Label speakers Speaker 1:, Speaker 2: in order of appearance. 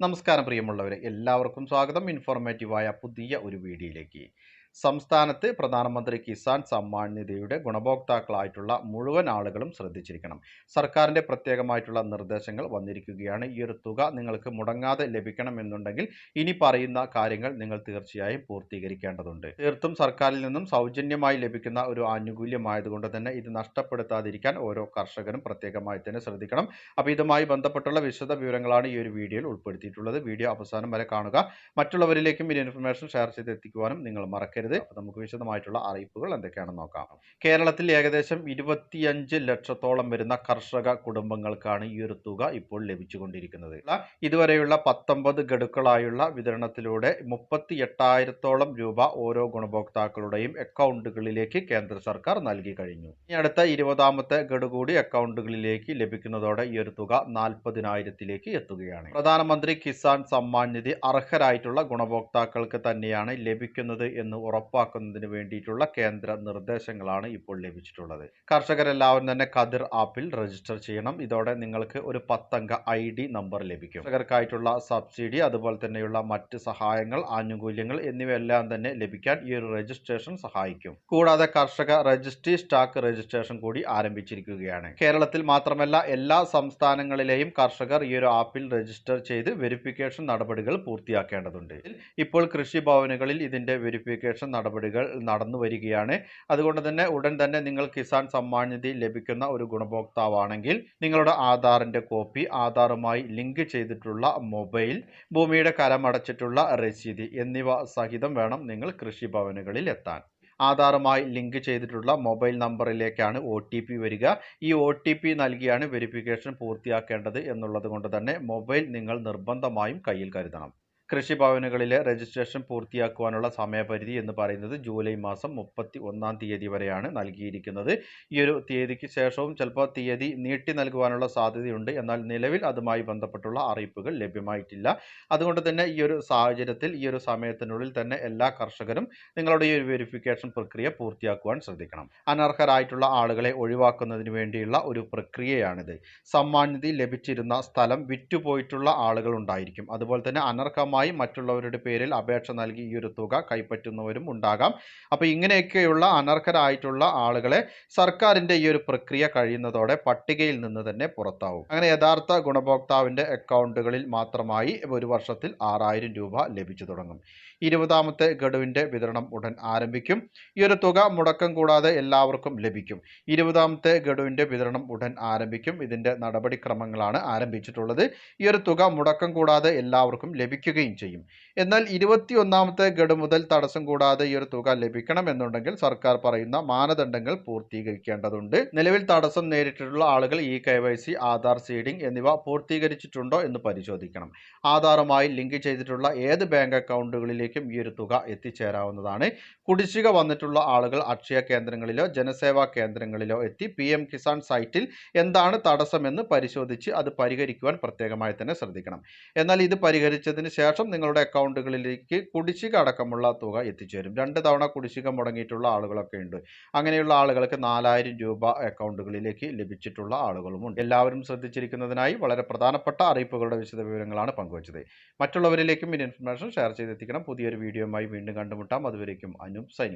Speaker 1: നമസ്കാരം പ്രിയമുള്ളവരെ എല്ലാവർക്കും സ്വാഗതം. ഇൻഫോർമേറ്റീവായ പുതിയ ഒരു വീഡിയോയിലേക്ക്. സംസ്ഥാനത്ത് പ്രധാനമന്ത്രി കിസാൻ സമ്മാൻ നിധിയുടെ ഗുണഭോക്താക്കളായിട്ടുള്ള മുഴുവൻ ആളുകളും ശ്രദ്ധിച്ചിരിക്കണം. സർക്കാരിന്റെ പ്രത്യേകമായിട്ടുള്ള നിർദ്ദേശങ്ങൾ വന്നിരിക്കുകയാണ്. ഈ ഒരു തുക നിങ്ങൾക്ക് മുടങ്ങാതെ ലഭിക്കണമെന്നുണ്ടെങ്കിൽ ഇനി പറയുന്ന കാര്യങ്ങൾ നിങ്ങൾ തീർച്ചയായും പൂർത്തീകരിക്കേണ്ടതുണ്ട്. തീർത്തും സർക്കാരിൽ നിന്നും സൗജന്യമായി ലഭിക്കുന്ന ഒരു ആനുകൂല്യമായതുകൊണ്ട് തന്നെ ഇത് നഷ്ടപ്പെടുത്താതിരിക്കാൻ ഓരോ കർഷകരും പ്രത്യേകമായി തന്നെ ശ്രദ്ധിക്കണം. അപ്പോൾ ഇതുമായി ബന്ധപ്പെട്ടുള്ള വിശദ വിവരങ്ങളാണ് ഈ ഒരു വീഡിയോയിൽ ഉൾപ്പെടുത്തിയിട്ടുള്ളത്. വീഡിയോ അവസാനം വരെ കാണുക. മറ്റുള്ളവരിലേക്കും ഈ ഇൻഫർമേഷൻ ഷെയർ ചെയ്ത് എത്തിക്കുവാനും നിങ്ങൾ മറക്കരുത്. അപ്പോൾ നമുക്ക് വിശദമായിട്ടുള്ള അറിയിപ്പുകൾ എന്തൊക്കെയാണെന്ന് നോക്കാം. കേരളത്തിൽ ഏകദേശം ഇരുപത്തിയഞ്ച് ലക്ഷത്തോളം വരുന്ന കർഷക കുടുംബങ്ങൾക്കാണ് ഈ ഒരു തുക ഇപ്പോൾ ലഭിച്ചുകൊണ്ടിരിക്കുന്നത്. ഇതുവരെയുള്ള പത്തൊമ്പത് ഗഡുക്കളായുള്ള വിതരണത്തിലൂടെ മുപ്പത്തി എട്ടായിരത്തോളം രൂപ ഓരോ ഗുണഭോക്താക്കളുടെയും അക്കൗണ്ടുകളിലേക്ക് കേന്ദ്ര സർക്കാർ നൽകി കഴിഞ്ഞു. ഇനി അടുത്ത ഇരുപതാമത്തെ ഗഡു കൂടി അക്കൗണ്ടുകളിലേക്ക് ലഭിക്കുന്നതോടെ ഈ ഒരു തുക നാൽപ്പതിനായിരത്തിലേക്ക് എത്തുകയാണ്. പ്രധാനമന്ത്രി കിസാൻ സമ്മാൻ നിധി അർഹരായിട്ടുള്ള ഗുണഭോക്താക്കൾക്ക് തന്നെയാണ് ലഭിക്കുന്നത് എന്ന് ഉറപ്പാക്കുന്നതിന് വേണ്ടിയിട്ടുള്ള കേന്ദ്ര നിർദ്ദേശങ്ങളാണ് ഇപ്പോൾ ലഭിച്ചിട്ടുള്ളത്. കർഷകരെല്ലാവരും തന്നെ കതിർ ആപ്പിൽ രജിസ്റ്റർ ചെയ്യണം. ഇതോടെ നിങ്ങൾക്ക് ഒരു പത്തംഗ ഐ ഡി നമ്പർ ലഭിക്കും. കർഷകർക്കായിട്ടുള്ള സബ്സിഡി അതുപോലെ തന്നെയുള്ള മറ്റ് സഹായങ്ങൾ ആനുകൂല്യങ്ങൾ എന്നിവയെല്ലാം തന്നെ ലഭിക്കാൻ ഈ ഒരു രജിസ്ട്രേഷൻ സഹായിക്കും. കൂടാതെ കർഷക രജിസ്ട്രി സ്റ്റാക്ക് രജിസ്ട്രേഷൻ കൂടി ആരംഭിച്ചിരിക്കുകയാണ്. കേരളത്തിൽ മാത്രമല്ല എല്ലാ സംസ്ഥാനങ്ങളിലെയും കർഷകർ ഈ ഒരു ആപ്പിൽ രജിസ്റ്റർ ചെയ്ത് വെരിഫിക്കേഷൻ നടപടികൾ പൂർത്തിയാക്കേണ്ടതുണ്ട്. ഇപ്പോൾ കൃഷി ഭവനുകളിൽ ഇതിന്റെ വെരിഫിക്കേഷൻ നടപടികൾ നടന്നു വരികയാണ്. അതുകൊണ്ട് തന്നെ ഉടൻ തന്നെ നിങ്ങൾ കിസാൻ സമ്മാൻ നിധി ലഭിക്കുന്ന ഒരു ഗുണഭോക്താവാണെങ്കിൽ നിങ്ങളുടെ ആധാറിന്റെ കോപ്പി ആധാറുമായി ലിങ്ക് ചെയ്തിട്ടുള്ള മൊബൈൽ ഭൂമിയുടെ കരമടച്ചിട്ടുള്ള രസീതി എന്നിവ സഹിതം വേണം നിങ്ങൾ കൃഷിഭവനുകളിൽ എത്താൻ. ആധാറുമായി ലിങ്ക് ചെയ്തിട്ടുള്ള മൊബൈൽ നമ്പറിലേക്കാണ് ഒ ടി പി വരിക. ഈ ഒ ടി പി നൽകിയാണ് വെരിഫിക്കേഷൻ പൂർത്തിയാക്കേണ്ടത് എന്നുള്ളത് കൊണ്ട് തന്നെ മൊബൈൽ നിങ്ങൾ നിർബന്ധമായും കയ്യിൽ കരുതണം. കൃഷിഭവനുകളിലെ രജിസ്ട്രേഷൻ പൂർത്തിയാക്കുവാനുള്ള സമയപരിധി എന്ന് പറയുന്നത് ജൂലൈ മാസം മുപ്പത്തി ഒന്നാം തീയതി വരെയാണ് നൽകിയിരിക്കുന്നത്. ഈ ഒരു തീയതിക്ക് ശേഷവും ചിലപ്പോൾ തീയതി നീട്ടി നൽകുവാനുള്ള സാധ്യതയുണ്ട്. എന്നാൽ നിലവിൽ അതുമായി ബന്ധപ്പെട്ടുള്ള അറിയിപ്പുകൾ ലഭ്യമായിട്ടില്ല. അതുകൊണ്ട് തന്നെ ഈ ഒരു സാഹചര്യത്തിൽ ഈ ഒരു സമയത്തിനുള്ളിൽ തന്നെ എല്ലാ കർഷകരും നിങ്ങളുടെ ഈ ഒരു വെരിഫിക്കേഷൻ പ്രക്രിയ പൂർത്തിയാക്കുവാൻ ശ്രദ്ധിക്കണം. അനർഹരായിട്ടുള്ള ആളുകളെ ഒഴിവാക്കുന്നതിന് വേണ്ടിയുള്ള ഒരു പ്രക്രിയയാണിത്. സമ്മാനിതി ലഭിച്ചിരുന്ന സ്ഥലം വിറ്റുപോയിട്ടുള്ള ആളുകൾ ഉണ്ടായിരിക്കും. അതുപോലെ തന്നെ അനർഹമായി മറ്റുള്ളവരുടെ പേരിൽ അപേക്ഷ നൽകി ഈ ഒരു തുക കൈപ്പറ്റുന്നവരും ഉണ്ടാകാം. അപ്പോൾ ഇങ്ങനെയൊക്കെയുള്ള അനർഹരായിട്ടുള്ള ആളുകളെ സർക്കാരിന്റെ ഈ ഒരു പ്രക്രിയ കഴിയുന്നതോടെ പട്ടികയിൽ നിന്ന് തന്നെ പുറത്താവും. അങ്ങനെ യഥാർത്ഥ ഗുണഭോക്താവിന്റെ അക്കൗണ്ടുകളിൽ മാത്രമായി ഒരു വർഷത്തിൽ ആറായിരം രൂപ ലഭിച്ചു തുടങ്ങും. ഇരുപതാമത്തെ ഗഡുവിന്റെ വിതരണം ഉടൻ ആരംഭിക്കും. ഈ ഒരു തുക മുടക്കം കൂടാതെ എല്ലാവർക്കും ലഭിക്കും. ഇരുപതാമത്തെ ഗഡുവിന്റെ വിതരണം ഉടൻ ആരംഭിക്കും. ഇതിന്റെ നടപടിക്രമങ്ങളാണ് ആരംഭിച്ചിട്ടുള്ളത്. ഈ ഒരു തുക മുടക്കം കൂടാതെ എല്ലാവർക്കും ലഭിക്കുകയും ചെയ്യും. എന്നാൽ ഇരുപത്തിയൊന്നാമത്തെ ഗഡു മുതൽ തടസ്സം കൂടാതെ ഈ ഒരു തുക ലഭിക്കണമെന്നുണ്ടെങ്കിൽ സർക്കാർ പറയുന്ന മാനദണ്ഡങ്ങൾ പൂർത്തീകരിക്കേണ്ടതുണ്ട്. നിലവിൽ തടസ്സം നേരിട്ടിട്ടുള്ള ആളുകൾ E K Y C Aadhaar seeding എന്നിവ പൂർത്തീകരിച്ചിട്ടുണ്ടോ എന്ന് പരിശോധിക്കണം. ആധാറുമായി ലിങ്ക് ചെയ്തിട്ടുള്ള ഏത് ബാങ്ക് അക്കൗണ്ടുകളിലേക്കും ഈ ഒരു തുക എത്തിച്ചേരാവുന്നതാണ്. കുടിശ്ശിക വന്നിട്ടുള്ള ആളുകൾ അക്ഷയ കേന്ദ്രങ്ങളിലോ ജനസേവാ കേന്ദ്രങ്ങളിലോ എത്തി പി എം കിസാൻ സൈറ്റിൽ എന്താണ് തടസ്സമെന്ന് പരിശോധിച്ച് അത് പരിഹരിക്കുവാൻ പ്രത്യേകമായി തന്നെ ശ്രദ്ധിക്കണം. എന്നാൽ ഇത് പരിഹരിച്ചതിന് ശേഷം നിങ്ങളുടെ അക്കൗണ്ടുകളിലേക്ക് കുടിശ്ശിക അടക്കമുള്ള തുക എത്തിച്ചേരും. രണ്ട് തവണ കുടിശ്ശിക മുടങ്ങിയിട്ടുള്ള ആളുകളൊക്കെ ഉണ്ട്. അങ്ങനെയുള്ള ആളുകൾക്ക് നാലായിരം രൂപ അക്കൗണ്ടുകളിലേക്ക് ലഭിച്ചിട്ടുള്ള ആളുകളുമുണ്ട്. എല്ലാവരും ശ്രദ്ധിച്ചിരിക്കുന്നതിനായി വളരെ പ്രധാനപ്പെട്ട അറിയിപ്പുകളുടെ വിശദ വിവരങ്ങളാണ് പങ്കുവച്ചത്. മറ്റുള്ളവരിലേക്കും ഈ ഇൻഫർമേഷൻ ഷെയർ ചെയ്തെത്തിക്കണം. പുതിയൊരു വീഡിയോയുമായി വീണ്ടും കണ്ടുമുട്ടാം. അതുവരേക്കും അനും സൈനിങ്